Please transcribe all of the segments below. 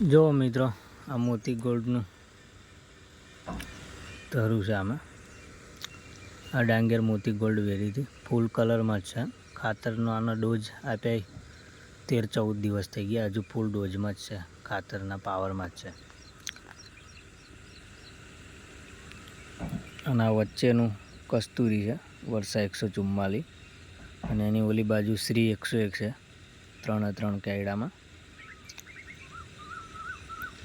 જો મિત્રો, આ મોતી ગોલ્ડનું ધરું છે આમાં. આ ડાંગેર મોતી ગોલ્ડ વેરીથી, ફૂલ કલરમાં જ છે. ખાતરનો આનો ડોઝ આપ્યા તેર ચૌદ દિવસ થઈ ગયા, હજુ ફૂલ ડોઝમાં જ છે, ખાતરના પાવરમાં જ છે. અને આ વચ્ચેનું કસ્તુરી છે, વર્ષા એકસો ચુમ્માલીસ અને એની ઓલી બાજુ શ્રી એકસો એક છે, ત્રણે ત્રણ કેયડામાં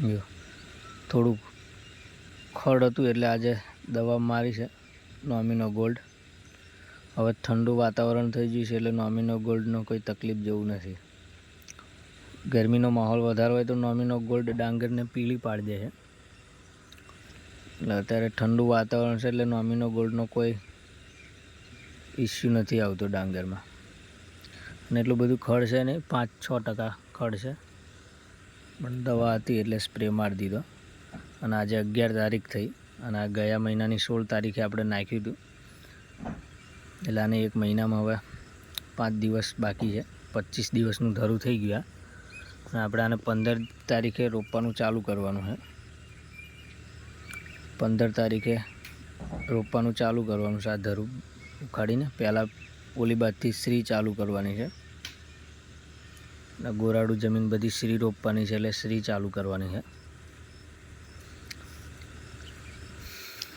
જો થોડુંક ખડ હતું એટલે આજે દવા મારી છે, નોમિનો ગોલ્ડ. હવે ઠંડુ વાતાવરણ થઈ ગયું છે એટલે નોમિનો ગોલ્ડનો કોઈ તકલીફ જેવું નથી. ગરમીનો માહોલ વધારે હોય તો નોમિનો ગોલ્ડ ડાંગરને પીળી પાડી દે છે. એટલે અત્યારે ઠંડુ વાતાવરણ છે એટલે નોમિનો ગોલ્ડનો કોઈ ઇસ્યુ નથી આવતો ડાંગરમાં. અને એટલું બધું ખડ છે નહીં, પાંચ છ ટકા ખડ છે. પણ દવા હતી એટલે સ્પ્રે મારી દીધો. અને આજે અગિયાર તારીખ થઈ અને આ ગયા મહિનાની સોળ તારીખે આપણે નાખ્યું હતું. એટલે આને એક મહિનામાં હવે પાંચ દિવસ બાકી છે. પચીસ દિવસનું ધરું થઈ ગયા અને આપણે આને પંદર તારીખે રોપવાનું ચાલુ કરવાનું છે. પંદર તારીખે રોપવાનું ચાલુ કરવાનું છે આ ધરું ઉખાડીને. પહેલાં ઓલી બાજથી શ્રી ચાલુ કરવાની છે. ગોરાડું જમીન બધી શ્રી રોપવાની છે એટલે શ્રી ચાલુ કરવાની છે.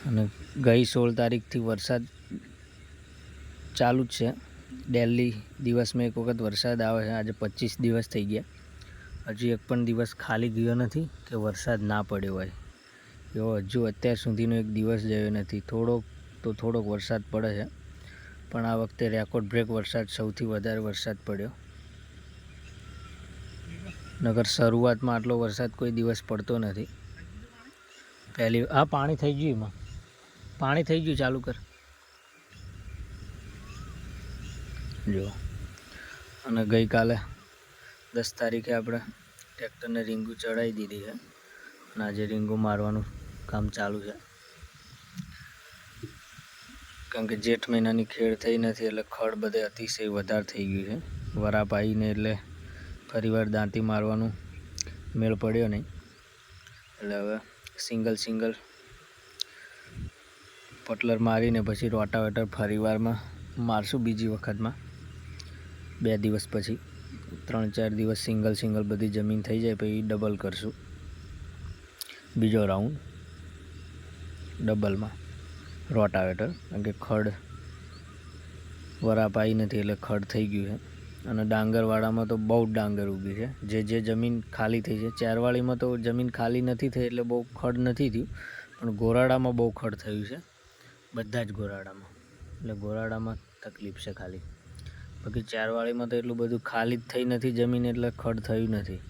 અને ગઈ સોળ તારીખથી વરસાદ ચાલુ જ છે. ડેલી દિવસમાં એક વખત વરસાદ આવે છે. આજે પચીસ દિવસ થઈ ગયા. હજુ એક પણ દિવસ ખાલી ગયો નથી કે વરસાદ ના પડ્યો હોય. એવો હજુ અત્યાર સુધીનો એક દિવસ ગયો નથી. થોડોક તો થોડોક વરસાદ પડે છે. પણ આ વખતે રેકોર્ડ બ્રેક વરસાદ સૌથી વધારે વરસાદ પડ્યો. નગર શરૂઆતમાં આટલો વરસાદ કોઈ દિવસ પડતો નથી. પહેલી, આ પાણી થઈ ગયું એમાં. પાણી થઈ ગયું, ચાલુ કર. જો. અને ગઈકાલે દસ તારીખે આપણે ટ્રેક્ટરને રીંગું ચડાવી દીધી છે. અને આજે રીંગું મારવાનું કામ ચાલુ છે. કારણ કે જેઠ મહિનાની ખેડ થઈ નથી એટલે ખડ બધે અતિશય વધારે થઈ ગયું છે. વરાપ આવીને એટલે ફરીવાર દાંતી મારવાનું મેળ પડ્યો નહીં. એટલે હવે સિંગલ સિંગલ પટલર મારીને પછી રોટાવેટર ફરીવારમાં મારશું બીજી વખતમાં. બે દિવસ પછી, ત્રણ ચાર દિવસ સિંગલ સિંગલ બધી જમીન થઈ જાય પછી ડબલ કરશું. બીજો રાઉન્ડ ડબલમાં રોટાવેટર, કારણ કે ખડ વરાપ આવી નથી એટલે ખડ થઈ ગયું છે. અને ડાંગરવાળામાં તો બહુ જ ડાંગર ઊભી છે. જે જે જમીન ખાલી થઈ છે. ચારવાળીમાં તો જમીન ખાલી નથી થઈ એટલે બહુ ખડ નથી થયું, પણ ગોરાડામાં બહુ ખડ થયું છે. બધા જ ગોરાડામાં. એટલે ગોરાડામાં તકલીફ છે ખાલી. બાકી ચારવાળીમાં તો એટલું બધું ખાલી જ થઈ નથી જમીન એટલે ખડ થયું નથી.